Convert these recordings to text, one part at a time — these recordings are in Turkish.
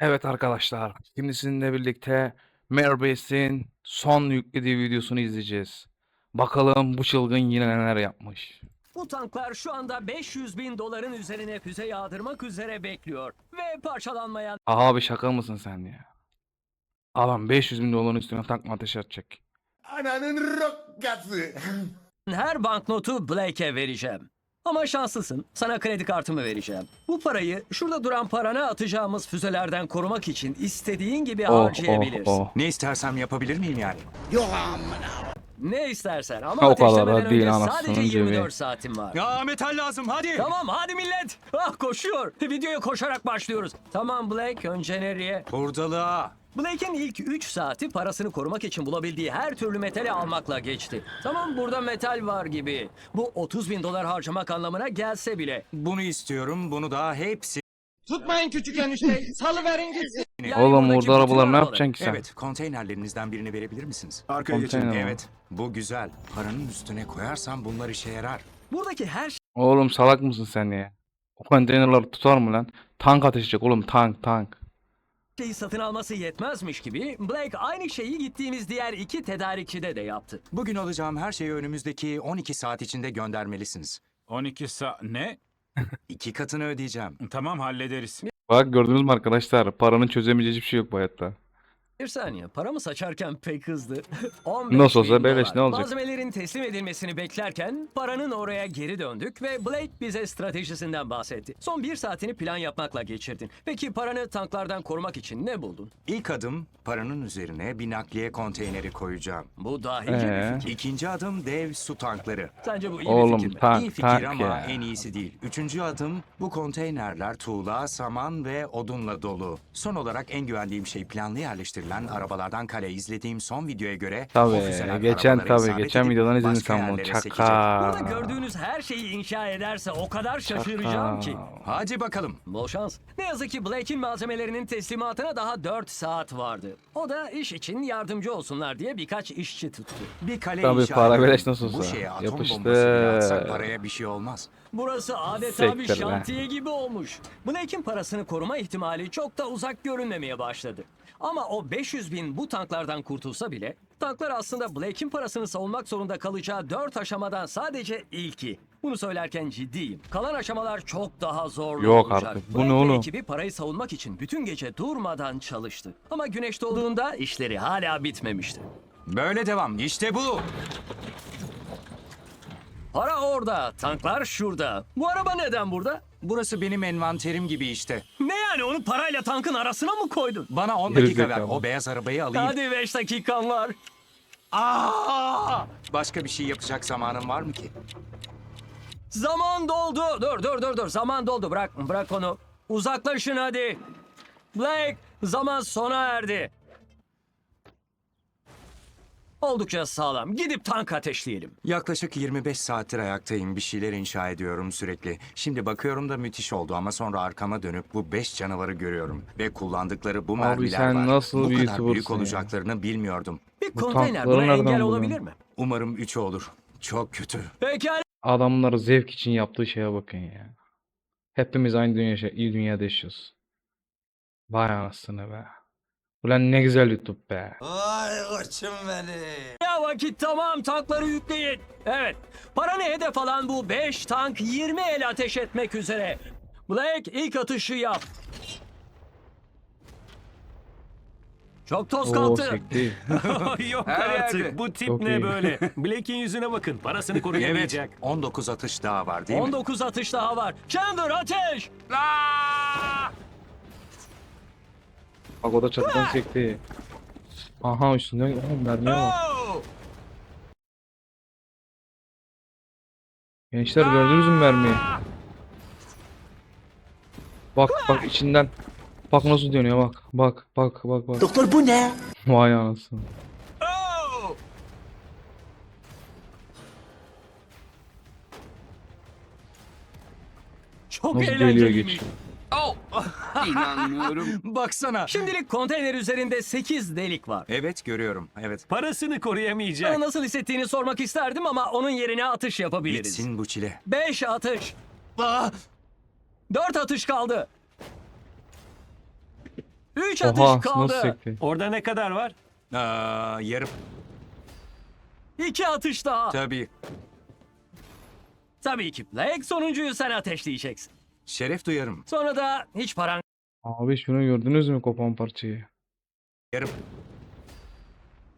Evet arkadaşlar, şimdi sizinle birlikte Merbase'in son yüklediği videosunu izleyeceğiz. Bakalım bu çılgın yine neler yapmış. Bu tanklar şu anda 500 bin doların üzerine füze yağdırmak üzere bekliyor. Ve parçalanmayan Abi şaka mısın sen ya? Adam 500 bin doların üstüne tank mı ateş edecek? Ananın rokkası. her banknotu Blake'e vereceğim. Ama şanslısın. Sana kredi kartımı vereceğim. Bu parayı şurada duran parana atacağımız füzelerden korumak için istediğin gibi Oh oh harcayabilirsin. oh. Ne istersem yapabilir miyim yani? Ne istersen ama Ha, o kadar da ateşlemeden değil önce anasının sadece cebi. 24 saatin var. Ya metal lazım hadi. Tamam hadi millet. Ah koşuyor. Videoya koşarak başlıyoruz. Tamam Blake önce nereye? Hurdalığa. Blake'in ilk 3 saati parasını korumak için bulabildiği her türlü metali almakla geçti. Tamam burada metal var gibi. Bu 30 bin dolar harcamak anlamına gelse bile. Bunu istiyorum. Bunu da hepsi. Tutmayın küçük enişteyi. Salıverin gitsin. Yani Oğlum orada arabalar ne yapacaksın ki sen? Evet, konteynerlerinizden birini verebilir misiniz? Arkaya geçelim. Evet, bu güzel. Paranın üstüne koyarsam bunlar işe yarar. Buradaki her Oğlum salak mısın sen ya? O konteynerleri tutar mı lan? Tank ateş edecek oğlum tank tank. Şeyi satın alması yetmezmiş gibi Blake aynı şeyi gittiğimiz diğer iki tedarikçide de yaptı. Bugün alacağım her şeyi önümüzdeki 12 saat içinde göndermelisiniz. 12 sa... Ne? İki katını ödeyeceğim. Tamam hallederiz. Bak gördünüz mü arkadaşlar? Paranın çözemeyeceği hiçbir şey yok bu hayatta. Bir saniye paramı saçarken pek hızlı. 15 Nasıl olsa bin beleş, dolar. ne olacak? Malzemelerin teslim edilmesini beklerken paranın oraya geri döndük ve Blake bize stratejisinden bahsetti. Son bir saatini plan yapmakla geçirdin. Peki paranı tanklardan korumak için ne buldun? İlk adım paranın üzerine bir nakliye konteyneri koyacağım. Bu dahice Ee? bir fikir. İkinci adım dev su tankları. Sence bu iyi Oğlum bir fikir mi? tank İyi fikir tank ama ya. en iyisi değil. Üçüncü adım bu konteynerler tuğla, saman ve odunla dolu. Son olarak en güvendiğim şey planlı yerleştirilen arabalardan kale. İzlediğim son videoya göre Tabii, füzeler geçen arabalara tabii, isabet geçen edip videodan izledin başka sen bunu. yerlere sekecek. Burada gördüğünüz her şeyi inşa ederse o kadar şaşıracağım ki. Hadi bakalım. Bol şans. Ne yazık ki Blake'in malzemelerinin teslimatına daha 4 saat vardı. O da iş için yardımcı olsunlar diye birkaç işçi tuttu. Bir kale Tabii, inşa para ediyorum. beleş nasıl Bu olsa. şeye atom bombası bile atsak paraya bir şey olmaz. Burası adeta bir Siktir be. şantiye gibi olmuş. Blake'in parasını koruma ihtimali çok da uzak görünmemeye başladı. Ama o 500 bin bu tanklardan kurtulsa bile tanklar aslında Blake'in parasını savunmak zorunda kalacağı 4 aşamadan sadece ilki. Bunu söylerken ciddiyim. Kalan aşamalar çok daha zorlu Yok olacak. artık, bu Blake ne ve oğlum? ekibi parayı savunmak için bütün gece durmadan çalıştı. Ama güneş doğduğunda işleri hala bitmemişti. Böyle devam. İşte bu. Para orada, tanklar şurada. Bu araba neden burada? Burası benim envanterim gibi işte. Ne yani onu parayla tankın arasına mı koydun? Bana 10 dakika ver. Gerizekalı. O beyaz arabayı alayım. Hadi 5 dakikan var. Aa! Başka bir şey yapacak zamanım var mı ki? Zaman doldu. Dur dur dur dur. Zaman doldu. Bırak bırak onu. Uzaklaşın hadi. Blake zaman sona erdi. Oldukça sağlam. Gidip tank ateşleyelim. Yaklaşık 25 saattir ayaktayım. Bir şeyler inşa ediyorum sürekli. Şimdi bakıyorum da müthiş oldu ama sonra arkama dönüp bu 5 canavarı görüyorum. Ve kullandıkları bu mermiler sen var. nasıl bu bir kadar YouTuber'sın büyük ya? olacaklarını bilmiyordum. Bir Bu konteyner tankları buna nereden engel buldun? olabilir mi? Umarım 3'ü olur. Çok kötü. Pekala. Adamlar zevk için yaptığı şeye bakın ya. Hepimiz aynı dünya, iyi dünyada yaşıyoruz. Vay anasını be. Ulan ne güzel YouTube be. Vay koçum benim. Ya vakit tamam tankları yükleyin. Evet. Paranı hedef alan bu 5 tank 20 el ateş etmek üzere. Blake ilk atışı yap. Çok toz sekti. Yok Her artık yerde. bu tip Çok ne iyi. böyle? Blake'in yüzüne bakın parasını Evet. koruyamayacak. 19 atış daha var değil mi? 19 atış daha var. Chandler ateş! Bak o da çatıdan sekti. Aha üstünden Aha, mermiye bak. Oh! Gençler gördünüz mü mermiyi? Bak bak içinden. Bak nasıl dönüyor bak. Bak bak bak bak. Doktor bu ne? Vay anasını. Oh! Çok Nasıl geliyor eğlenceliymiş. geçiyor. Baksana. Şimdilik konteyner üzerinde 8 delik var. Evet görüyorum. Evet. Parasını koruyamayacak. Sana nasıl hissettiğini sormak isterdim ama onun yerine atış yapabiliriz. Bitsin bu çile. 5 atış. Aa! 4 atış kaldı. Üç atış Oha kaldı. Orada ne kadar var? Aa, yarım. İki atış daha. Tabii. Tabii ki Blake sonuncuyu sen ateşleyeceksin. Şeref duyarım. Sonra da hiç paran Abi şunu gördünüz mü kopan parçayı? Yarım.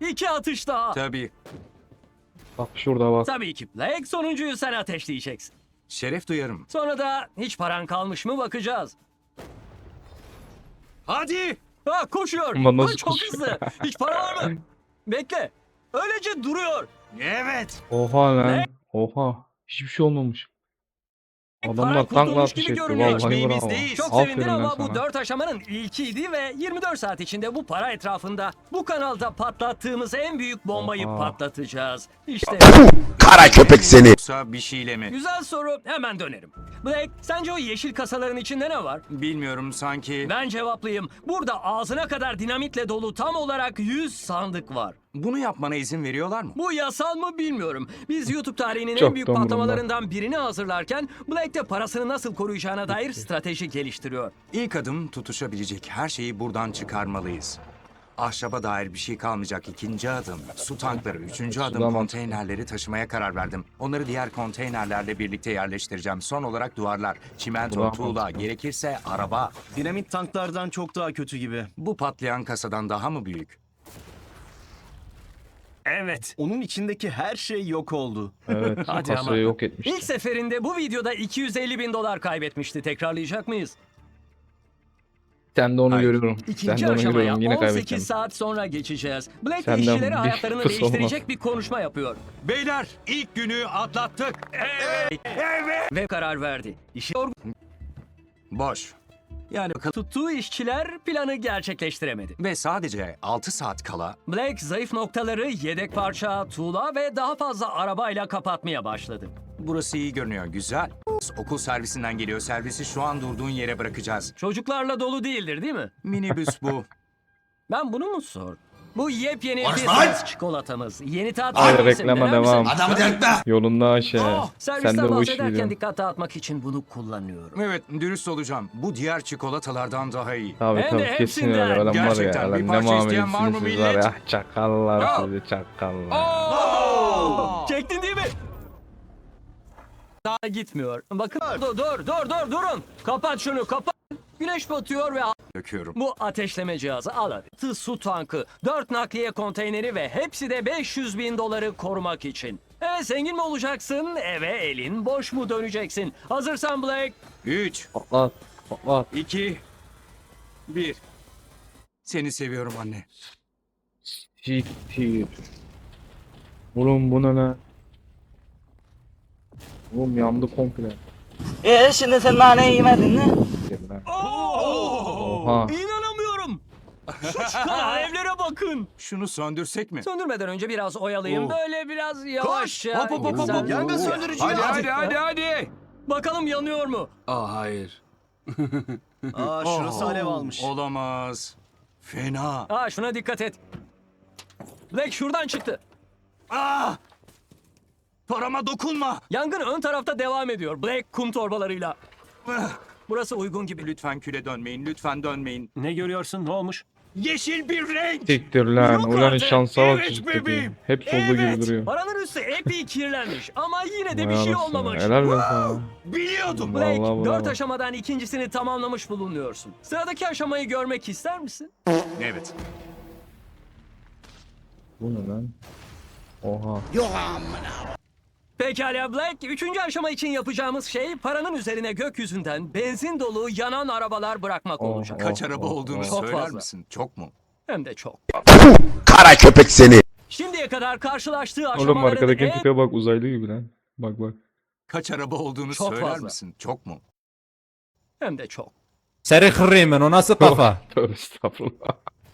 İki atış daha. Tabii. Bak şurada bak. Tabii ki Blake sonuncuyu sen ateşleyeceksin. Şeref duyarım. Sonra da hiç paran kalmış mı bakacağız. Hadi. Ha koşuyor. Ama nasıl çok koşuyor? hızlı. Hiç para var mı? Bekle. Öylece duruyor. Evet. Oha lan. Ne? Oha. Hiçbir şey olmamış. Para Adamlar tankla gibi etti. görünüyor. Vallahi bravo. değil. Çok Aferin lan ama bu sana. dört aşamanın ilkiydi ve 24 saat içinde bu para etrafında bu kanalda patlattığımız en büyük bombayı Oha. patlatacağız. İşte Kara köpek seni. Yoksa bir şeyle mi? güzel soru hemen dönerim. Blake sence o yeşil kasaların içinde ne var? Bilmiyorum sanki. Ben cevaplayayım. Burada ağzına kadar dinamitle dolu tam olarak 100 sandık var. Bunu yapmana izin veriyorlar mı? Bu yasal mı bilmiyorum. Biz YouTube tarihinin Çok en büyük da umurumda. patlamalarından birini hazırlarken Blake de parasını nasıl koruyacağına dair strateji geliştiriyor. İlk adım tutuşabilecek her şeyi buradan çıkarmalıyız. Ahşaba dair bir şey kalmayacak ikinci adım. Su tankları. Üçüncü adım Sulamam. konteynerleri taşımaya karar verdim. Onları diğer konteynerlerle birlikte yerleştireceğim. Son olarak duvarlar, çimento, Sulamam. tuğla, gerekirse araba. Dinamit tanklardan çok daha kötü gibi. Bu patlayan kasadan daha mı büyük? Evet. Onun içindeki her şey yok oldu. Evet. Hadi kasayı ama. yok etmiş. İlk seferinde bu videoda 250 bin dolar kaybetmişti. Tekrarlayacak mıyız? Sen de onu Hayır. görüyorum. Sen İkinci de onu aşamaya görüyorum. Yine 18 kaybedeceğim. saat sonra geçeceğiz. Blake Senden işçilere bir hayatlarını kız olmaz. değiştirecek bir konuşma yapıyor. Beyler ilk günü atlattık. Ve karar verdi. İşi yorgun Boş. Yani tuttuğu işçiler planı gerçekleştiremedi. Ve sadece 6 saat kala Blake zayıf noktaları yedek parça, tuğla ve daha fazla arabayla kapatmaya başladı. burası iyi görünüyor. Güzel. Okul servisinden geliyor. Servisi şu an durduğun yere bırakacağız. Çocuklarla dolu değildir değil mi? Minibüs bu. Ben bunu mu sordum? Bu yepyeni lan! çikolatamız. Yeni tat Hayır reklama devam. Adamı delirtme. Yolunda aşağı. Oh, Sen servisten de bu işi bahsederken biliyorsun. dağıtmak için bunu kullanıyorum. Evet, dürüst olacağım. Bu diğer çikolatalardan daha iyi. Tabii Hem de tabii kesin öyle. Adam var ya. Gerçekten bir Lan ne parça isteyen var mı muamelesiniz var millet? ya. Çakallar Al. sizi çakallar. Oh! Çektin değil mi? Daha gitmiyor. Bakın dur dur dur dur durun. Kapat şunu kapat. Güneş batıyor ve Döküyorum. bu ateşleme cihazı al hadi. Su tankı, 4 nakliye konteyneri ve hepsi de 500 bin doları korumak için. Evet zengin mi olacaksın? Eve elin boş mu döneceksin? Hazırsan Blake. 3, Patlat. Patlat. 2, 1. Seni seviyorum anne. Siktir. Oğlum bu ne? Oğlum yandı komple. E şimdi sen nane yemedin mi? Oha. İnanamıyorum. Şu çıkan alevlere bakın. Şunu söndürsek mi? Söndürmeden önce biraz oyalayayım. Oo. Böyle biraz yavaşça. Hop hop hop hop. Hop. Yangın söndürücüyü Hadi al. hadi hadi hadi. Bakalım yanıyor mu? Aa şurası Oh, alev almış. Olamaz. Fena. Aa şuna dikkat et. Black şuradan çıktı. Ah! Parama dokunma. Yangın ön tarafta devam ediyor. Black kum torbalarıyla. Ah! Burası uygun gibi. Lütfen küle dönmeyin, lütfen dönmeyin. Ne görüyorsun? Ne olmuş? Yeşil bir renk. Siktir lan. Yok Ulan artık. şansa bak Evet çocuk bebeğim. Hep olduğu gibi duruyor. Paranın üstü epey kirlenmiş ama yine de bir Vay şey anasını. olmamış. Helal lan sana. Biliyordum. Blake Vallahi dört bravo. aşamadan ikincisini tamamlamış bulunuyorsun. Sıradaki aşamayı görmek ister misin? Evet. Bu ne lan? Oha. Pekala Black. Üçüncü aşama için yapacağımız şey paranın üzerine gökyüzünden benzin dolu yanan arabalar bırakmak Oh, olacak. Kaç Oh, araba oh, olduğunu oh. Çok söyler fazla. misin? Çok mu? Hem de çok. Kara köpek seni. Şimdiye kadar karşılaştığı aşamaların Oğlum arkadaki en tipe bak uzaylı gibi lan. Bak bak. Kaç araba olduğunu Çok söyler fazla. misin? Çok mu? hem de çok. Seri kırıyım o nasıl kafa? Tövbe estağfurullah.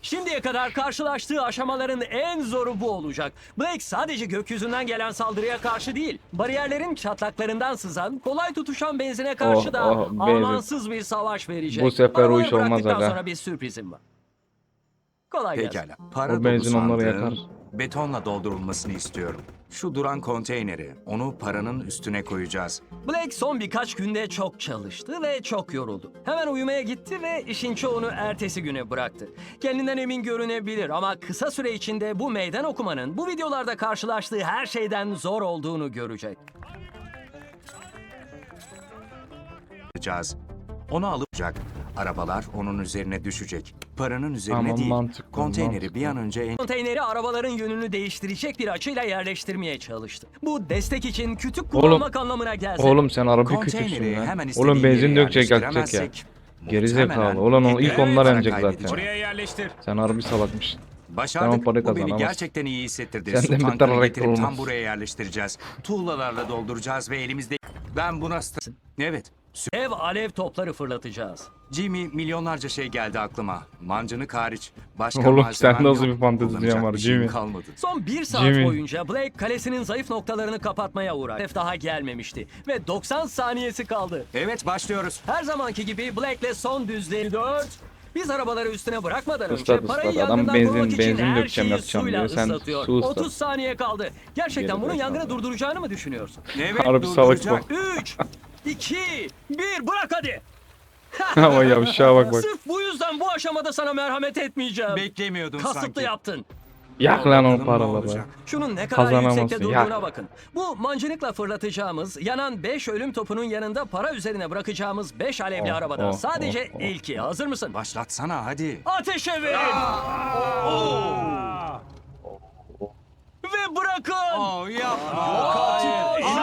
Şimdiye kadar karşılaştığı aşamaların en zoru bu olacak. Blake sadece gökyüzünden gelen saldırıya karşı değil, bariyerlerin çatlaklarından sızan, kolay tutuşan benzine karşı Oh, da oh, benzin. amansız bir savaş verecek. Bu sefer o iş olmaz bıraktıktan aga. sonra bir sürprizim var. Kolay gelsin. Pekala. Para O dolu benzin onları yakar. betonla doldurulmasını istiyorum. Şu duran konteyneri, onu paranın üstüne koyacağız. Blake son birkaç günde çok çalıştı ve çok yoruldu. Hemen uyumaya gitti ve işin çoğunu ertesi güne bıraktı. Kendinden emin görünebilir ama kısa süre içinde bu meydan okumanın bu videolarda karşılaştığı her şeyden zor olduğunu görecek. yapacağız. Onu alacak. Arabalar onun üzerine düşecek. Paranın üzerine Aman değil. mantıklı, Konteyneri mantıklı. bir an önce en Konteyneri arabaların yönünü değiştirecek bir açıyla yerleştirmeye çalıştı. Bu destek için kütük Oğlum- kullanmak anlamına geldi. Oğlum sen araba küçüksün konteyneri hemen Oğlum benzin yere dökecek gelecek ya. yerleştiremezsek Geri zekalı. muhtemelen Ulan o ilk onlar para zaten. kaybedeceğiz. Oraya yerleştir. Sen harbi salakmışsın. Başardık. Sen o parayı Bu beni kazanamazsın. gerçekten iyi hissettirdi. Senden Su bir tankını getirip tam buraya yerleştireceğiz. Tuğlalarla dolduracağız ve elimizde... Ben buna... sta- Evet. Ev alev topları fırlatacağız. Jimmy milyonlarca şey geldi aklıma. Mancınık hariç. Başka Oğlum, malzemem sen nasıl yok. bir fantezi Kullanacak dünya var, bir şeyim Jimmy? kalmadı. Son bir saat Jimmy. boyunca Blake kalesinin zayıf noktalarını kapatmaya uğraştı. Hedef daha gelmemişti ve 90 saniyesi kaldı. Evet başlıyoruz. Her zamanki gibi Blake'le son düzlüğü 4. Biz arabaları üstüne bırakmadan önce Islat, parayı ıslat. Adam yangından benzin- korumak için benzin her dökeceğim, şeyi yakacağım suyla diyor. Sen ıslatıyor. su ıslat. 30 saniye kaldı. Gerçekten Geri bunun zekalı. yangını durduracağını mı düşünüyorsun? Evet Harbi salak durduracak. 3, 2, 1 bırak hadi. Ama yavşağa bak bak. Sırf bu yüzden bu aşamada sana merhamet etmeyeceğim. Beklemiyordum Kasıtlı sanki. yaptın. Yak lan Bakalım o ne paraları. olacak. Şunun ne kadar Kazanamazsın, yüksekte durduğuna ya. bakın. Bu mancınıkla fırlatacağımız, yanan 5 ölüm topunun yanında para üzerine bırakacağımız 5 alevli Oh, arabadan oh, sadece oh, oh. ilki. Hazır mısın? Başlatsana hadi. Ateşe verin! Ve bırakın! Oh yapma. İnanmıyorum.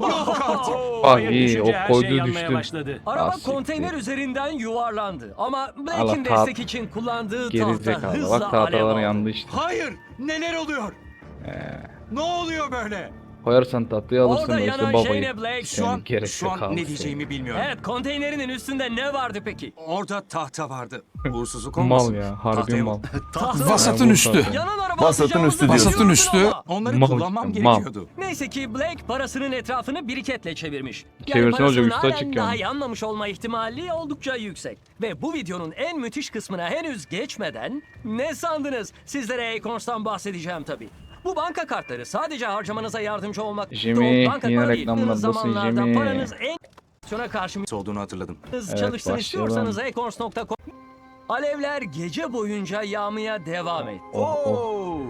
Bak Hayır, iyi düşünce o her koydu şey yanmaya düştü. başladı. Araba Ah, siktir. konteyner üzerinden yuvarlandı. Ama Allah Blake'in taht- destek için kullandığı Geri tahta zekalı. hızla Bak alev tahtalar aldı. yandı işte. Hayır. Neler oluyor? Ne oluyor böyle? Koyarsan tatlıyı alırsın Orada da işte yanan babayı. şey ne Blake? Şu an, geri şu an ne diyeceğimi bilmiyorum. Evet konteynerinin üstünde ne vardı peki? Orada tahta vardı. Uğursuzluk olmasın. Mal ya harbi Tahta mal. Tahta Vasatın üstü. tahta. Yanan araba Vasatın atacağımızı üstü diyor. biliyordun Vasatın üstü. ama. Onları Mal kullanmam işte, mal. gerekiyordu. Neyse ki Blake parasının etrafını biriketle çevirmiş. Çevirse olacak? parasının Üstü halen açık daha yani. yanmamış olma ihtimali oldukça yüksek. Ve bu videonun en müthiş kısmına henüz geçmeden ne sandınız? Sizlere Acorns'tan bahsedeceğim tabii. Bu banka kartları sadece harcamanıza yardımcı olmak Jimmy, banka yine kartı yıktığınız zamanlarda Jimmy. paranız en Aksiyona karşı olduğunu hatırladım. Evet, çalışsın başlayalım. istiyorsanız acorns.com Alevler gece boyunca yağmaya devam etti. Oh, oh.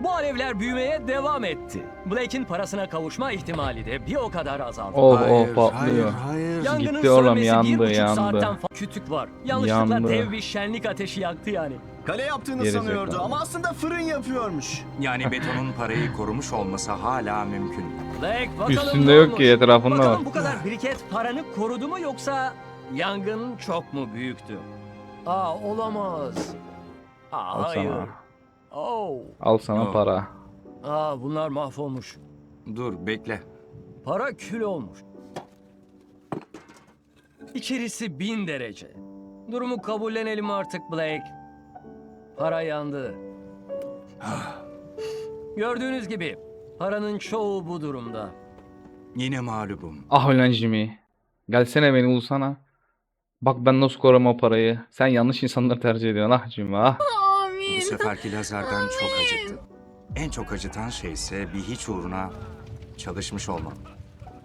Bu alevler büyümeye devam etti. Blake'in parasına kavuşma ihtimali de bir o kadar azaldı. Oh Hayır, oh patlıyor. Hayır, hayır. Yangının gitti oğlum, sönmesi yandı, bir buçuk yandı. saatten fa- kütük var. Yanlışlıkla Yandı. dev bir şenlik ateşi yaktı yani. Kale yaptığını Geri sanıyordu ama aslında fırın yapıyormuş. Yani betonun parayı korumuş olması hala mümkün. Blake bakalım Üstünde ne yok olmuş? ki etrafında var. Bakalım bu kadar biriket paranı korudu mu yoksa yangın çok mu büyüktü? Aa olamaz. Aa, Al hayır. sana. Oh. Al sana Oh. para. Aa bunlar mahvolmuş. Dur bekle. Para kül olmuş. İçerisi bin derece. Durumu kabullenelim artık Blake. Para yandı. Gördüğünüz gibi paranın çoğu bu durumda. Yine mağlubum. Ah ulan Jimmy. Gelsene beni bulsana. Bak ben nasıl korurum o parayı. Sen yanlış insanları tercih ediyorsun ah Jimmy ah. Bu seferki lazerden çok acıttı. En çok acıtan şey ise bir hiç uğruna çalışmış olmam.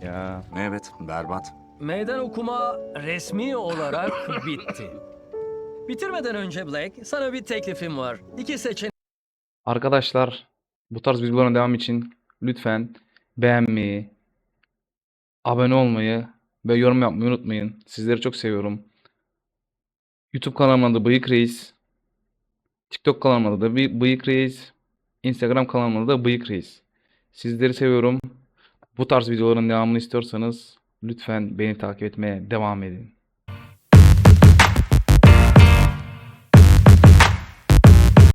Ya Evet, berbat. Meydan okuma resmi olarak bitti. Bitirmeden önce Blake, sana bir teklifim var. İki seçenek Arkadaşlar bu tarz videoların devam için lütfen beğenmeyi, abone olmayı ve yorum yapmayı unutmayın. Sizleri çok seviyorum. YouTube kanalımın adı Bıyık Reis. TikTok kanalımın adı Bı- Bıyık Reis. Instagram kanalımın adı Bıyık Reis. Sizleri seviyorum. Bu tarz videoların devamını istiyorsanız lütfen beni takip etmeye devam edin.